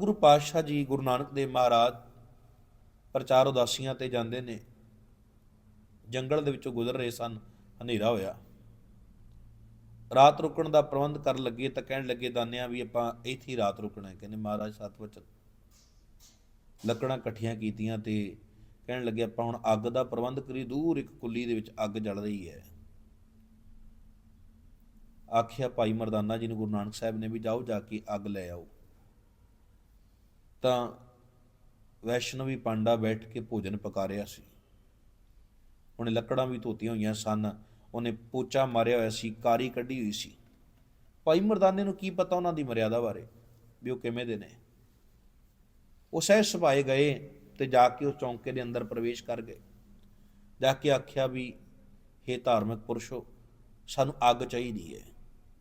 ਸਤਿਗੁਰੂ ਪਾਤਸ਼ਾਹ ਜੀ ਗੁਰੂ ਨਾਨਕ ਦੇਵ ਮਹਾਰਾਜ ਪ੍ਰਚਾਰ ਉਦਾਸੀਆਂ ਤੇ ਜਾਂਦੇ ਨੇ। ਜੰਗਲ ਦੇ ਵਿੱਚੋਂ ਗੁਜ਼ਰ ਰਹੇ ਸਨ, ਹਨੇਰਾ ਹੋਇਆ। ਰਾਤ ਰੁਕਣ ਦਾ ਪ੍ਰਬੰਧ ਕਰਨ ਲੱਗੇ ਤਾਂ ਕਹਿਣ ਲੱਗੇ, ਦਾਨਿਆਂ ਵੀ ਆਪਾਂ ਇੱਥੇ ਰਾਤ ਰੁਕਣਾ ਹੈ। ਕਹਿੰਦੇ ਮਹਾਰਾਜ ਸਤ ਵਚਨ। ਲੱਕੜਾਂ ਇਕੱਠੀਆਂ ਕੀਤੀਆਂ ਤੇ ਕਹਿਣ ਲੱਗੇ, ਆਪਾਂ ਹੁਣ ਅੱਗ ਦਾ ਪ੍ਰਬੰਧ ਕਰੀ ਦੂਰ ਇੱਕ ਕੁੱਲੀ ਦੇ ਵਿੱਚ ਅੱਗ ਜਲ ਰਹੀ ਹੈ। ਆਖਿਆ ਭਾਈ ਮਰਦਾਨਾ ਜੀ ਨੂੰ ਗੁਰੂ ਨਾਨਕ ਸਾਹਿਬ ਨੇ ਵੀ ਜਾਓ, ਜਾ ਕੇ ਅੱਗ ਲੈ ਆਓ। ਤਾਂ ਵੈਸ਼ਨਵੀ ਪਾਂਡਾ ਬੈਠ ਕੇ ਭੋਜਨ ਪਕਾ ਰਿਹਾ ਸੀ। ਉਹਨੇ ਲੱਕੜਾਂ ਵੀ ਧੋਤੀਆਂ ਹੋਈਆਂ ਸਨ। ਉਹਨੇ ਪੋਚਾ ਮਾਰਿਆ ਹੋਇਆ ਸੀ, ਕਾਰੀ ਕੱਢੀ ਹੋਈ ਸੀ। ਭਾਈ ਮਰਦਾਨੇ ਨੂੰ ਕੀ ਪਤਾ ਉਹਨਾਂ ਦੀ ਮਰਿਆਦਾ ਬਾਰੇ, ਵੀ ਉਹ ਕਿਵੇਂ ਦੇ ਨੇ। ਉਹ ਸਹਿ ਸੁਭਾਏ ਗਏ ਤੇ ਜਾ ਕੇ ਉਸ ਚੌਂਕੇ ਦੇ ਅੰਦਰ ਪ੍ਰਵੇਸ਼ ਕਰ ਗਏ। ਜਾ ਕੇ ਆਖਿਆ ਵੀ हे ਧਾਰਮਿਕ ਪੁਰਸ਼ੋ, ਸਾਨੂੰ ਅੱਗ ਚਾਹੀਦੀ ਹੈ।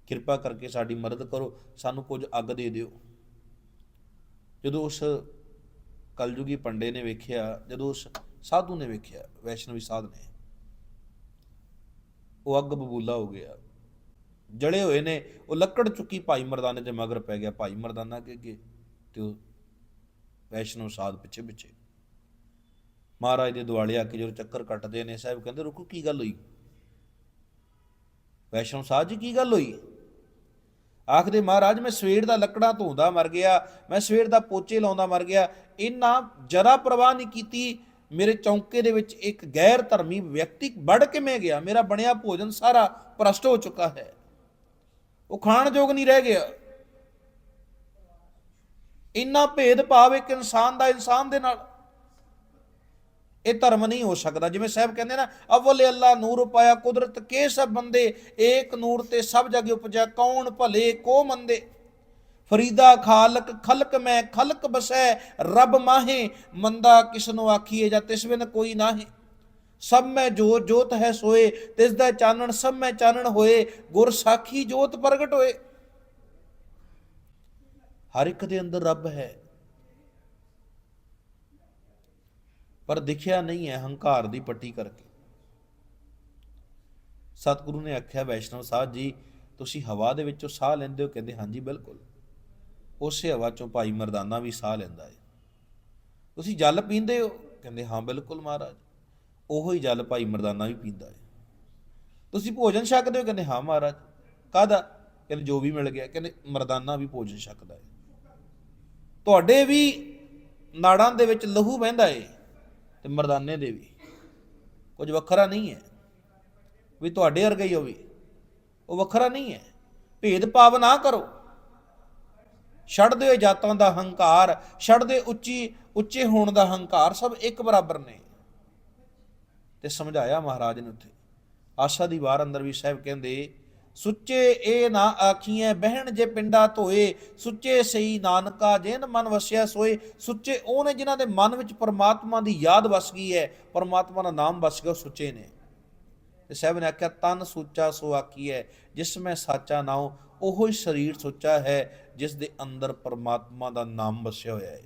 ਕਿਰਪਾ ਕਰਕੇ ਸਾਡੀ ਮਦਦ ਕਰੋ, ਸਾਨੂੰ ਕੁਝ ਅੱਗ ਦੇ ਦਿਓ। ਜਦੋਂ ਉਸ ਕਲਯੁਗੀ ਪੰਡੇ ਨੇ ਵੇਖਿਆ, ਜਦੋਂ ਉਸ ਸਾਧੂ ਨੇ ਵੇਖਿਆ, ਵੈਸ਼ਨਵੀ ਸਾਧ ਨੇ, ਉਹ ਅੱਗ ਬਬੂਲਾ ਹੋ ਗਿਆ। ਜੜੇ ਹੋਏ ਨੇ, ਉਹ ਲੱਕੜ ਚੁੱਕੀ ਭਾਈ ਮਰਦਾਨੇ ਦੇ ਮਗਰ ਪੈ ਗਿਆ, ਭਾਈ ਮਰਦਾਨਾ ਅੱਗੇ ਅੱਗੇ, ਤੇ ਉਹ ਵੈਸ਼ਨਵ ਸਾਧ ਪਿੱਛੇ ਪਿੱਛੇ। ਮਹਾਰਾਜ ਦੇ ਦੁਆਲੇ ਆ ਕੇ ਜਦੋਂ ਚੱਕਰ ਕੱਟਦੇ ਨੇ, ਸਾਹਿਬ ਕਹਿੰਦੇ, ਰੁਕੋ, ਕੀ ਗੱਲ ਹੋਈ? ਵੈਸ਼ਨਵ ਸਾਧ ਜੀ, ਕੀ ਗੱਲ ਹੋਈ? ਆਖਦੇ, ਮਹਾਰਾਜ, ਮੈਂ ਸਵੇਰ ਦਾ ਲੱਕੜਾਂ ਧੋਂਦਾ ਮਰ ਗਿਆ, ਮੈਂ ਸਵੇਰ ਦਾ ਪੋਚੇ ਲਾਉਂਦਾ ਮਰ ਗਿਆ। ਇੰਨਾ ਜਰਾ ਪ੍ਰਵਾਹ ਨਹੀਂ ਕੀਤੀ। ਮੇਰੇ ਚੌਂਕੇ ਦੇ ਵਿੱਚ ਇੱਕ ਗੈਰ ਧਰਮੀ ਵਿਅਕਤੀ ਵੜ ਕਿਵੇਂ ਗਿਆ। ਮੇਰਾ ਬਣਿਆ ਭੋਜਨ ਸਾਰਾ ਪ੍ਰਸ਼ਟ ਹੋ ਚੁੱਕਾ ਹੈ। ਉਹ ਖਾਣ ਯੋਗ ਨਹੀਂ ਰਹਿ ਗਿਆ। ਇੰਨਾ ਭੇਦ ਭਾਵ ਇੱਕ ਇਨਸਾਨ ਦਾ ਇਨਸਾਨ ਦੇ ਨਾਲ ਇਹ ਧਰਮ ਨਹੀਂ ਹੋ ਸਕਦਾ। ਜਿਵੇਂ ਸਾਹਿਬ ਕਹਿੰਦੇ ਨਾ ਅਵਲ ਅੱਲਾ ਨੂਰ ਪਾਇਆ ਕੁਦਰਤ ਕੇ ਸਭ ਬੰਦੇ, ਏਕ ਨੂਰ ਤੇ ਸਭ ਜਗ ਉਪਜਾ, ਕੌਣ ਭਲੇ, ਕੋ ਮੰਦੇ? ਫਰੀਦਾ ਖਾਲਕ, ਖਲਕ ਮੈਂ, ਖਲਕ ਬਸੈ, ਰੱਬ ਮਾਹੇ, ਮੰਦਾ ਕਿਸਨੂੰ ਆਖੀਏ ਜਾਂ ਤਿਸ ਬਿਨ ਕੋਈ ਨਾਹੀ? ਸਭ ਮੈਂ ਜੋਤ ਜੋਤ ਹੈ ਸੋਏ, ਤਿਸ ਦਾ ਚਾਨਣ, ਸਭ ਮੈਂ ਚਾਨਣ ਹੋਏ, ਗੁਰ ਸਾਖੀ ਜੋਤ ਪ੍ਰਗਟ ਹੋਏ। ਹਰ ਇੱਕ ਦੇ ਅੰਦਰ ਰੱਬ ਹੈ। ਪਰ ਦਿਖਿਆ ਨਹੀਂ ਹੈ ਹੰਕਾਰ ਦੀ ਪੱਟੀ ਕਰਕੇ। ਸਤਿਗੁਰੂ ਨੇ ਆਖਿਆ, ਵੈਸ਼ਨਵ ਸਾਹਿਬ ਜੀ, ਤੁਸੀਂ ਹਵਾ ਦੇ ਵਿੱਚੋਂ ਸਾਹ ਲੈਂਦੇ ਹੋ? ਕਹਿੰਦੇ, ਹਾਂਜੀ, ਬਿਲਕੁਲ। ਉਸੇ ਹਵਾ ਚੋਂ ਭਾਈ ਮਰਦਾਨਾ ਵੀ ਸਾਹ ਲੈਂਦਾ ਹੈ। ਤੁਸੀਂ ਜਲ ਪੀਂਦੇ ਹੋ? ਕਹਿੰਦੇ, ਹਾਂ, ਬਿਲਕੁਲ ਮਹਾਰਾਜ। ਉਹੋ ਹੀ ਜਲ ਭਾਈ ਮਰਦਾਨਾ ਵੀ ਪੀਂਦਾ ਹੈ। ਤੁਸੀਂ ਭੋਜਨ ਛਕਦੇ ਹੋ? ਕਹਿੰਦੇ, ਹਾਂ, ਮਹਾਰਾਜ। ਕਾਹਦਾ? ਕਹਿੰਦੇ, ਜੋ ਵੀ ਮਿਲ ਗਿਆ। ਕਹਿੰਦੇ, ਮਰਦਾਨਾ ਵੀ ਭੋਜਨ ਛਕਦਾ ਹੈ। ਤੁਹਾਡੇ ਵੀ ਨਾੜਾਂ ਦੇ ਵਿੱਚ ਲਹੂ ਵਹਿੰਦਾ ਏ ਤੇ ਮਰਦਾਨੇ ਦੇ ਵੀ। ਕੁਝ ਵੱਖਰਾ ਨਹੀਂ ਹੈ। ਵੀ ਤੁਹਾਡੇ ਵਰਗਾ ਹੀ ਵੀ। ਉਹ ਵੱਖਰਾ ਨਹੀਂ ਹੈ। ਭੇਦ ਭਾਵ ਨਾ ਕਰੋ। ਛੱਡ ਦਿਓ ਜਾਤਾਂ ਦਾ ਹੰਕਾਰ। ਛੱਡ ਦੇ ਉੱਚੀ, ਉੱਚੇ ਹੋਣ ਦਾ ਹੰਕਾਰ। ਸਭ ਇੱਕ ਬਰਾਬਰ ਨੇ। ਤੇ ਸਮਝਾਇਆ ਮਹਾਰਾਜ ਨੇ ਉੱਥੇ। ਆਸ਼ਾ ਦੀ ਵਾਰ ਅੰਦਰ ਵੀ ਸਾਹਿਬ ਕਹਿੰਦੇ ਸੁੱਚੇ ਇਹ ਨਾ ਆਖੀਐ, ਬਹਿਣ ਜੇ ਪਿੰਡਾ ਧੋਏ, ਸੁੱਚੇ ਸਹੀ ਨਾਨਕਾ, ਜਿਨ ਮਨ ਵਸਿਆ ਸੋਏ, ਸੁੱਚੇ ਉਹ ਨੇ ਜਿਨ੍ਹਾਂ ਦੇ ਮਨ ਵਿੱਚ ਪਰਮਾਤਮਾ ਦੀ ਯਾਦ ਵਸ ਗਈ ਹੈ ਪਰਮਾਤਮਾ ਦਾ ਨਾਮ ਵਸ ਗਿਆ ਉਹ ਸੁੱਚੇ ਨੇ। ਤੇ ਸਾਹਿਬ ਨੇ ਆਖਿਆ, ਤਨ ਸੁੱਚਾ ਸੋ ਆਖੀਐ, ਜਿਸ ਮੈਂ ਸਾਚਾ ਨਾਉ ਉਹੋ ਹੀ ਸਰੀਰ ਸੁੱਚਾ ਹੈ, ਜਿਸ ਦੇ ਅੰਦਰ ਪਰਮਾਤਮਾ ਦਾ ਨਾਮ ਵਸਿਆ ਹੋਇਆ ਹੈ।